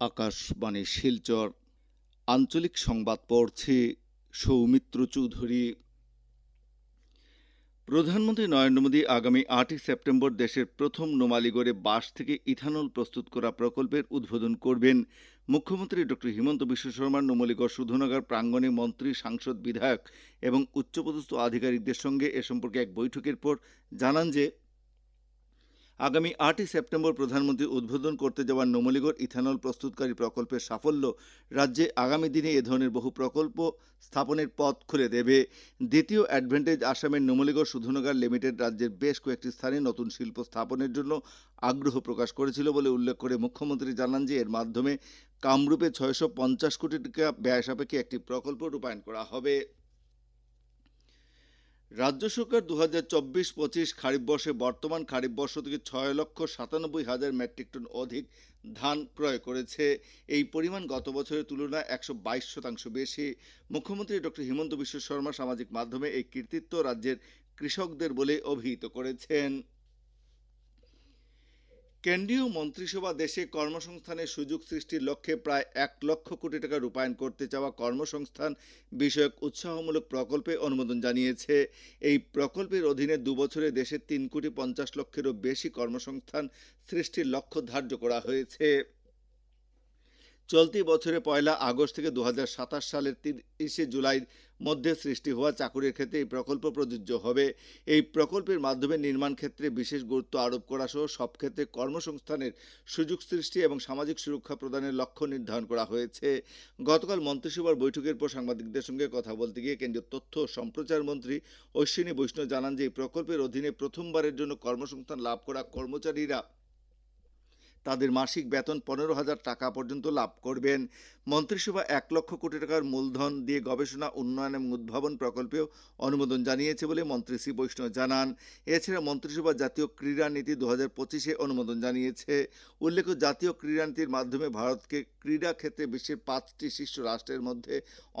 আকাশবাণী শিলচর। আঞ্চলিক সংবাদ পড়ছি সৌমিত্র চৌধুরী। প্রধানমন্ত্রী নরেন্দ্র মোদী আগামী আটই সেপ্টেম্বর দেশের প্রথম নোমালিগড়ে বাঁশ থেকে ইথানল প্রস্তুত করা প্রকল্পের উদ্বোধন করবেন মুখ্যমন্ত্রী ড হিমন্ত বিশ্ব শর্মা নোমালিগড় শোধনাগার প্রাঙ্গণে মন্ত্রী, সাংসদ, বিধায়ক এবং উচ্চপদস্থ আধিকারিকদের সঙ্গে এ সম্পর্কে এক বৈঠকের পর জানান যে আগামী আটই সেপ্টেম্বর প্রধানমন্ত্রী উদ্বোধন করতে যাওয়া নোমলিগড় ইথানল প্রস্তুতকারী প্রকল্পের সাফল্য রাজ্যে আগামী দিনে এ ধরনের বহু প্রকল্প স্থাপনের পথ খুলে দেবে। দ্বিতীয় অ্যাডভান্টেজ আসামের নোমলিগড় শুধুনগর লিমিটেড রাজ্যের বেশ কয়েকটি স্থানে নতুন শিল্প স্থাপনের জন্য আগ্রহ প্রকাশ করেছিল বলে উল্লেখ করে মুখ্যমন্ত্রী জানান যে, এর মাধ্যমে কামরূপে ছয়শো পঞ্চাশ কোটি টাকা ব্যয় সাপেক্ষে একটি প্রকল্প রূপায়ণ করা হবে। রাজ্য সরকার দু হাজার চব্বিশ পঁচিশ খারিফ বর্ষে বর্তমান খারিফ বর্ষ থেকে ছয় লক্ষ সাতানব্বই হাজার মেট্রিক টন অধিক ধান ক্রয় করেছে। এই পরিমাণ গত বছরের তুলনায় একশো বাইশ শতাংশ বেশি। মুখ্যমন্ত্রী ডক্টর হিমন্ত বিশ্ব শর্মা সামাজিক মাধ্যমে এই কৃতিত্ব রাজ্যের কৃষকদের বলে অভিহিত করেছেন। কেন্দ্রীয় মন্ত্রিসভা দেশে কর্মসংস্থানের সুযোগ সৃষ্টির লক্ষ্যে প্রায় এক লক্ষ কোটি টাকা রূপায়ণ করতে চাওয়া কর্মসংস্থান বিষয়ক উৎসাহমূলক প্রকল্পে অনুমোদন জানিয়েছে। এই প্রকল্পের অধীনে দুবছরে দেশের তিন কোটি পঞ্চাশ লক্ষেরও বেশি কর্মসংস্থান সৃষ্টির লক্ষ্য ধার্য করা হয়েছে। চলতি বছরে পয়লা আগস্ট থেকে দু হাজার সাতাশ সালের তিরিশে জুলাইয়ের মধ্যে সৃষ্টি হওয়া চাকুরির ক্ষেত্রে এই প্রকল্প প্রযোজ্য হবে। এই প্রকল্পের মাধ্যমে নির্মাণ ক্ষেত্রে বিশেষ গুরুত্ব আরোপ করা সহ সব ক্ষেত্রে কর্মসংস্থানের সুযোগ সৃষ্টি এবং সামাজিক সুরক্ষা প্রদানের লক্ষ্য নির্ধারণ করা হয়েছে। গতকাল মন্ত্রিসভার বৈঠকের পর সাংবাদিকদের সঙ্গে কথা বলতে গিয়ে কেন্দ্রীয় তথ্য সম্প্রচার মন্ত্রী অশ্বিনী বৈষ্ণব জানান যে, এই প্রকল্পের অধীনে প্রথমবারের জন্য কর্মসংস্থান লাভ করা কর্মচারীরা তাদের মাসিক বেতন পনেরো হাজার টাকা পর্যন্ত লাভ করবেন। মন্ত্রিসভা এক লক্ষ কোটি টাকার মূলধন দিয়ে গবেষণা, উন্নয়ন এবং উদ্ভাবন প্রকল্পেও অনুমোদন জানিয়েছে বলে মন্ত্রী শ্রী বৈষ্ণব জানান। এছাড়া মন্ত্রিসভা জাতীয় ক্রীড়া নীতি দু হাজার পঁচিশে অনুমোদন জানিয়েছে। উল্লেখ্য, জাতীয় ক্রীড়া নীতির মাধ্যমে ভারতকে ক্রীড়া ক্ষেত্রে বিশ্বের পাঁচটি শীর্ষ রাষ্ট্রের মধ্যে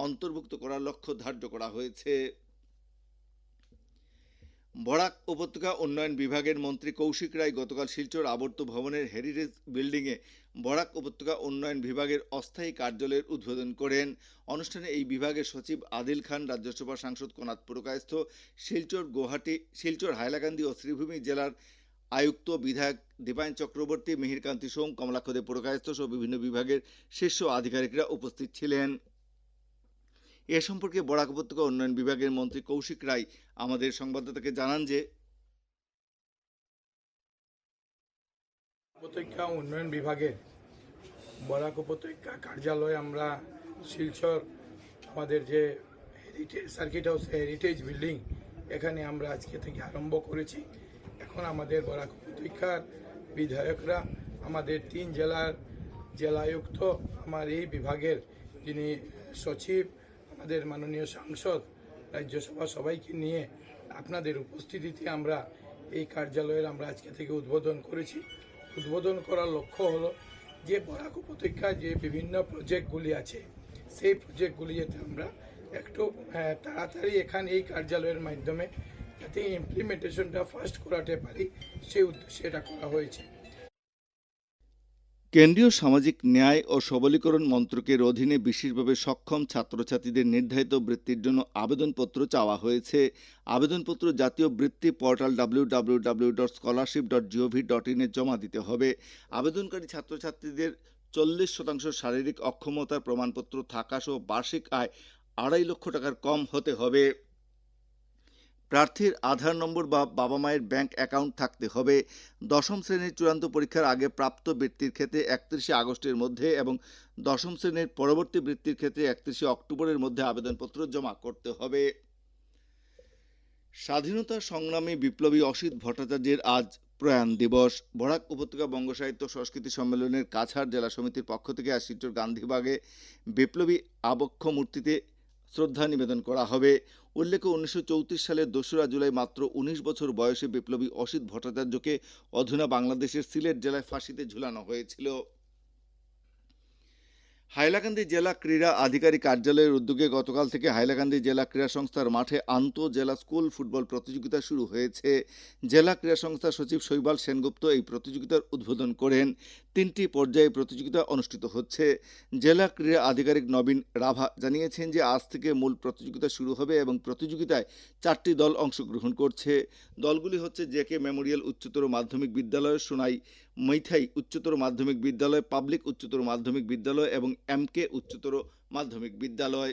অন্তর্ভুক্ত করার লক্ষ্য ধার্য করা হয়েছে। বরাক উপত্যকা উন্নয়ন বিভাগের মন্ত্রী কৌশিক রায় গতকাল শিলচর আবর্ত ভবনের হেরিটেজ বিল্ডিংয়ে বরাক উপত্যকা উন্নয়ন বিভাগের অস্থায়ী কার্যালয়ের উদ্বোধন করেন। অনুষ্ঠানে এই বিভাগের সচিব আদিল খান রাজ্যসভা সাংসদ কনাথ পুরকায়স্থ, শিলচর গুয়াহাটি, শিলচর হাইলাকান্দি ও শ্রীভূমি জেলার আয়ুক্ত বিধায়ক দীপায়ন চক্রবর্তী, মিহিরকান্তি সোম, কমলাক্ষদে পুরকায়স্থ সহ বিভিন্ন বিভাগের শীর্ষ আধিকারিকরা উপস্থিত ছিলেন। এ সম্পর্কে বরাক উপত্যকা উন্নয়ন বিভাগের মন্ত্রী কৌশিক রায় আমাদের সংবাদদাতাকে জানান যে, উপত্যকা উন্নয়ন বিভাগের বরাক উপত্যকা কার্যালয়ে আমরা শিলচর আমাদের যে heritage circuit house heritage building এখানে আমরা আজকে থেকে আরম্ভ করেছি। এখন আমাদের বরাক উপত্যকার বিধায়করা আমাদের তিন জেলার জেলায়ুক্ত আমার এই বিভাগের যিনি সচিব আমাদের মাননীয় সাংসদ, রাজ্যসভা সবাইকে নিয়ে আপনাদের উপস্থিতিতে আমরা এই কার্যালয়ের আমরা আজকে থেকে উদ্বোধন করেছি। উদ্বোধন করার লক্ষ্য হলো যে বরাক উপত্যকায় যে বিভিন্ন প্রজেক্টগুলি আছে, সেই প্রজেক্টগুলি যাতে আমরা একটু তাড়াতাড়ি এখানে এই কার্যালয়ের মাধ্যমে যাতে ইমপ্লিমেন্টেশনটা ফার্স্ট করাতে পারি, সেই উদ্দেশ্যে এটা করা হয়েছে। কেন্দ্রীয় সামাজিক ন্যায় ও সবলীকরণ মন্ত্রকের অধীনে বিশেষভাবে সক্ষম ছাত্রছাত্রীদের নির্ধারিত বৃত্তির জন্য আবেদনপত্র চাওয়া হয়েছে। আবেদনপত্র জাতীয় বৃত্তি portal W W W dot scholarship dot GOV dot ইনে জমা দিতে হবে। আবেদনকারী ছাত্রছাত্রীদের চল্লিশ শতাংশ শারীরিক অক্ষমতার প্রমাণপত্র থাকা সহ বার্ষিক আয় আড়াই লক্ষ টাকার কম হতে হবে। প্রার্থীর আধার নম্বর বা বাবা মায়ের ব্যাংক অ্যাকাউন্ট থাকতে হবে। দশম শ্রেণির চূড়ান্ত পরীক্ষার আগে প্রাপ্ত বৃত্তির ক্ষেত্রে একত্রিশে আগস্টের মধ্যে এবং দশম শ্রেণির পরবর্তী বৃত্তির ক্ষেত্রে একত্রিশে অক্টোবরের মধ্যে আবেদনপত্র জমা করতে হবে। স্বাধীনতা সংগ্রামী বিপ্লবী অসিত ভট্টাচার্যের আজ প্রয়াণ দিবস। বরাক উপত্যকা বঙ্গ সাহিত্য সংস্কৃতি সম্মেলনের কাছাড় জেলা সমিতির পক্ষ থেকে আজ শিলচর গান্ধীবাগে বিপ্লবী আবক্ষ মূর্তিতে শ্রদ্ধা নিবেদন করা হবে। উল্লেখ্য, উনিশশো চৌত্রিশ সালের দোসরা জুলাই মাত্র উনিশ বছর বয়সে বিপ্লবী অসিত ভট্টাচার্যকে অধুনা বাংলাদেশের সিলেট জেলায় ফাঁসিতে ঝুলানো হয়েছিল। হাইলাকান্দি জেলা ক্রীড়া আধিকারিক কার্যালয়ের উদ্যোগে গতকাল থেকে হাইলাকান্দি জেলা ক্রীড়া সংস্থার মাঠে আন্ত জেলা স্কুল ফুটবল প্রতিযোগিতা শুরু হয়েছে। জেলা ক্রীড়া সংস্থার সচিব শৈবাল সেনগুপ্ত এই প্রতিযোগিতার উদ্বোধন করেন। তিনটি পর্যায়ে প্রতিযোগিতা অনুষ্ঠিত হচ্ছে। জেলা ক্রীড়া আধিকারিক নবীন রাভা জানিয়েছেন যে, আজ থেকে মূল প্রতিযোগিতা শুরু হবে এবং প্রতিযোগিতায় চারটি দল অংশগ্রহণ করছে। দলগুলি হচ্ছে জেকে মেমোরিয়াল উচ্চতর মাধ্যমিক বিদ্যালয়, সোনাই মৈথাই উচ্চতর মাধ্যমিক বিদ্যালয়, পাবলিক উচ্চতর মাধ্যমিক বিদ্যালয় এবং এমকে উচ্চতর মাধ্যমিক বিদ্যালয়।